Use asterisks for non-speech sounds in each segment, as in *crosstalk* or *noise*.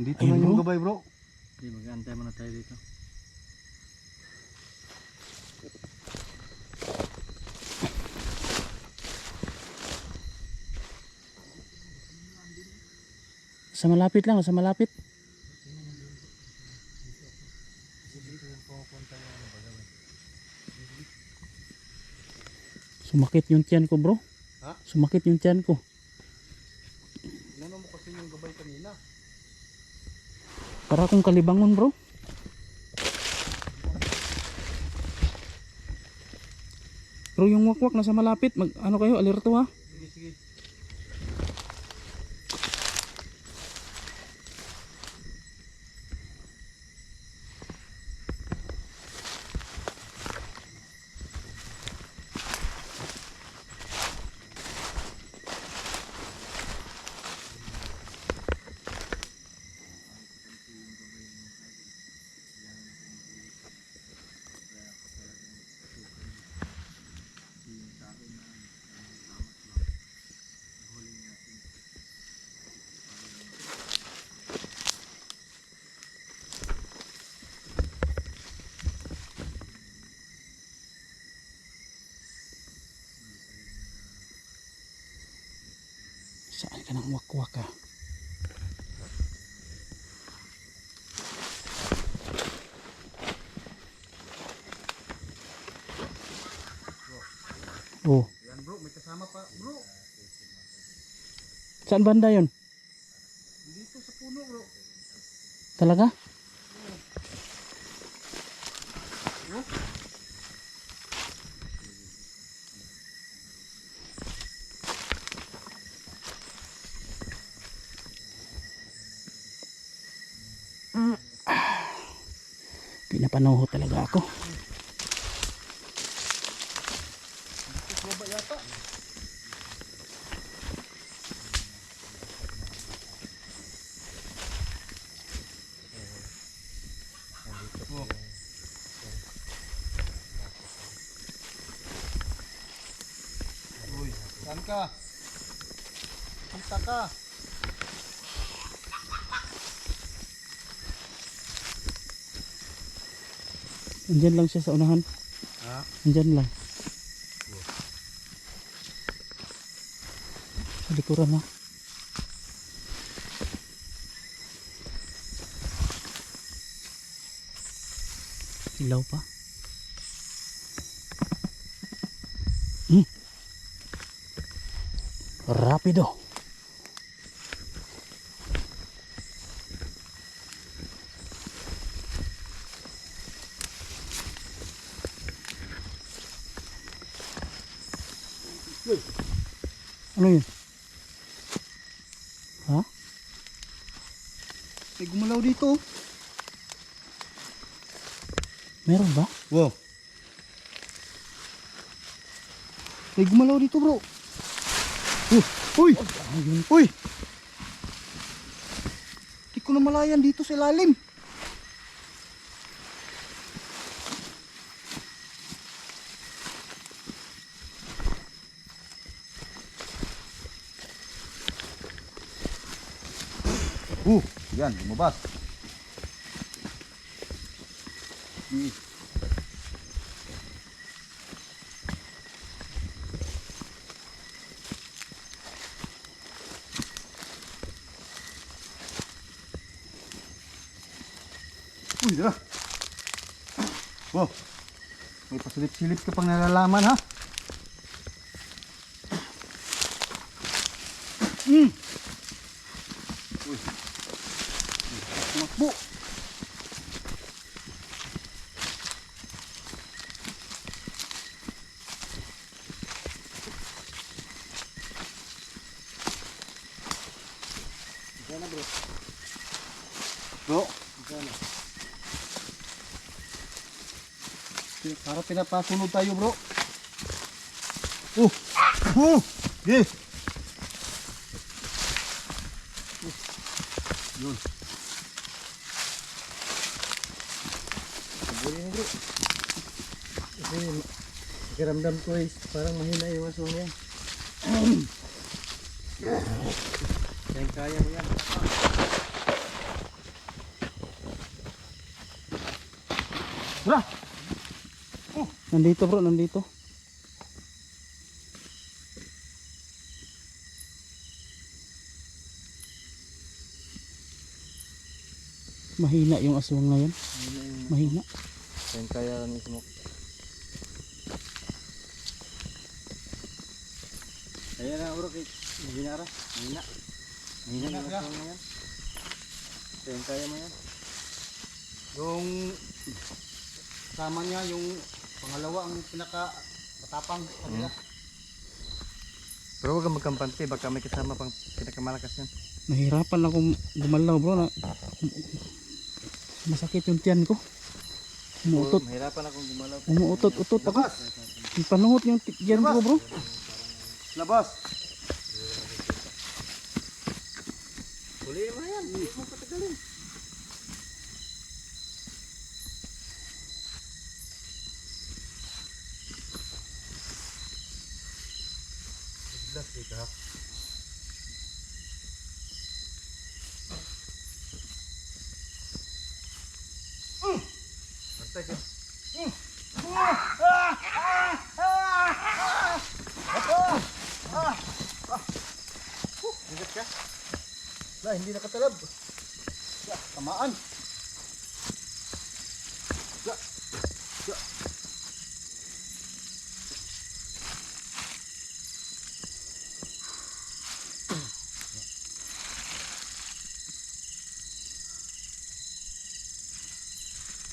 Nandito Ayun, na yung bro. gabay bro. Hindi, mag-aantay muna tayo dito. Sa malapit lang, sa malapit. Sumakit yung tiyan ko bro. Ha? Sumakit yung tiyan ko. Inano mo kasi yung gabay kanina. Para akong kalibangon bro. Bro, yung wakwak nasa malapit. Mag, ano kayo, alerto ha? Sige, sige. Saan ka ng wakwak ha? Oh, Yan bro, may kasama pa. Bro, saan banda yon? dito sa puno bro. Talaga? Pinapanuho talaga ako. Saan ka? Kita ka. Andyan lang siya sa unahan. Ha? Andyan lang. Sa likuran ha. Ilaw pa. Hmm. Rapido. Ano yun? Ha? May gumalaw dito. Meron ba? Wow. May gumalaw dito bro. Uh, uy! Uy! Di ko na malayan dito sa ilalim. Uh, yan, lumabas. Hmm. Uy, dala. Wow. May pasilip-silip ka pang nalalaman ha. Bro. Para pinapasunod tayo bro. Oh! Oh! Yeah! Oh. Yun. Buli na bro. Kasi pakiramdam ko is parang mahina yung aso niya. *clears throat* Yan kaya mo yan. Bra! Oh. Nandito bro, nandito. Mahina yung aswang na yan. Mahina. Yan kaya ni smoke. Ayan na bro, kay Ginara. Mahina. Mahina Mahina yung na yan. Yan kaya mo yan. Yung sama niya, yung pangalawa ang pinaka matapang sa kanila. Pero huwag kang magkampante. Baka may kasama pang pinakamalakas yan. Nahirapan akong gumalaw bro. Na, masakit yung tiyan ko. Umuutot. Mahirapan akong gumalaw. Umuutot-utot ako. Panuhot yung ti- tiyan ko bro. Labas! Huli mo na yan. Hindi mo patagalin. Labas, di ka. Wala, hindi nakatalab. Ya, tamaan. Ya, ya.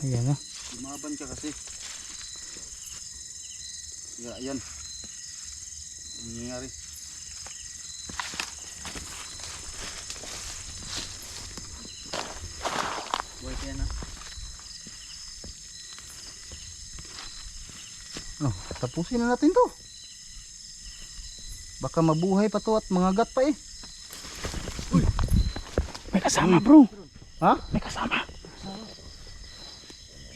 Ayan na. Lumaban ka kasi. Ya, yan. Ang nangyayari. Kaya na. Oh, tapusin na natin to. Baka mabuhay pa to at mangagat pa eh. May kasama bro. Ha? May kasama.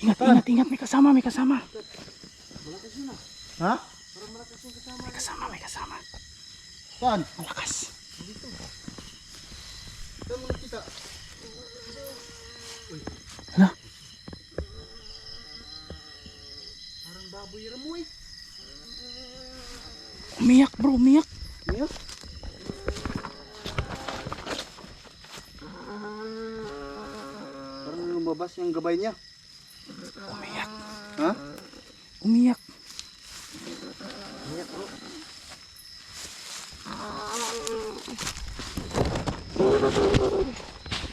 Ingat, ingat, ingat. May kasama, may kasama. Ha? May kasama, may kasama. Saan? Malakas. Umiyak bro, umiyak. Niya? Parang lumabas yung gabay niya. Umiyak. Ha? Umiyak.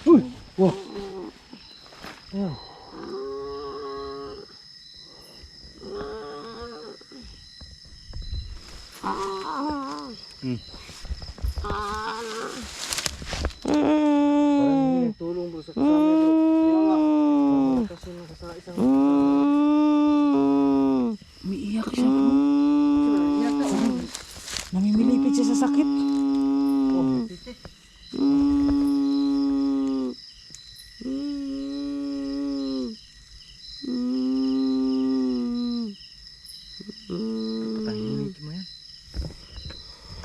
Uy! Wow!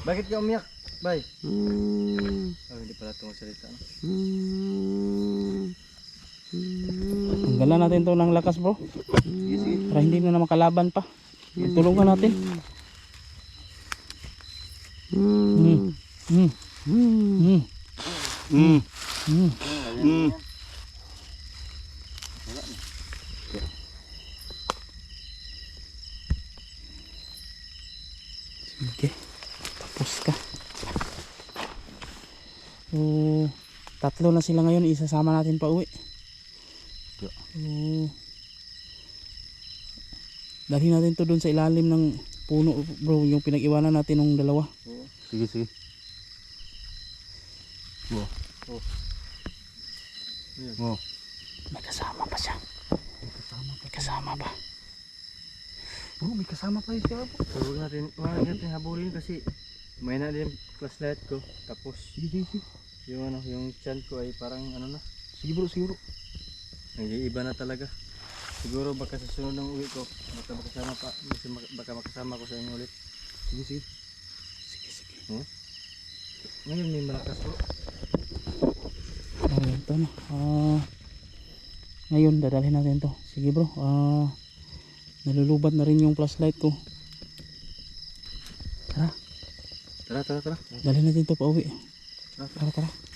Bakit ka umiyak? Bay. Oh, hindi pala ito magsalita. No? Tanggalan natin to ng lakas bro. Sige. Para hindi na na makalaban pa. Tulungan natin. Mm. Mm. Mm. Mm. Mm. Mm. Sige. Tapos ka. So, tatlo na sila ngayon. Isasama natin pa uwi. So, dalhin natin to doon sa ilalim ng puno bro. Yung pinag-iwanan natin ng dalawa. Sige, sige. Wow. Oh. Wow. May kasama pa siya. May kasama pa. Bro, may kasama pa yung siya. So, huwag natin, huwag natin habulin kasi may na din flashlight ko. Tapos, Sige, sige, sige. Yung ano, yung chan ko ay parang ano na, Sige bro, sige bro. nag-iiba na talaga. Siguro baka sa sunod ng uwi ko, baka makasama pa, baka- makasama ko sa inyo ulit. Sige, sige. Sige, sige. Ngayon may Ah, malakas po. Oh, ito na. Ah, Ngayon, dadalhin natin to. Sige bro, ah, nalulubat na rin yung flashlight ko. Tara, Tara, tara, tara. dalhin natin to pa uwi. Tara. Tara, tara.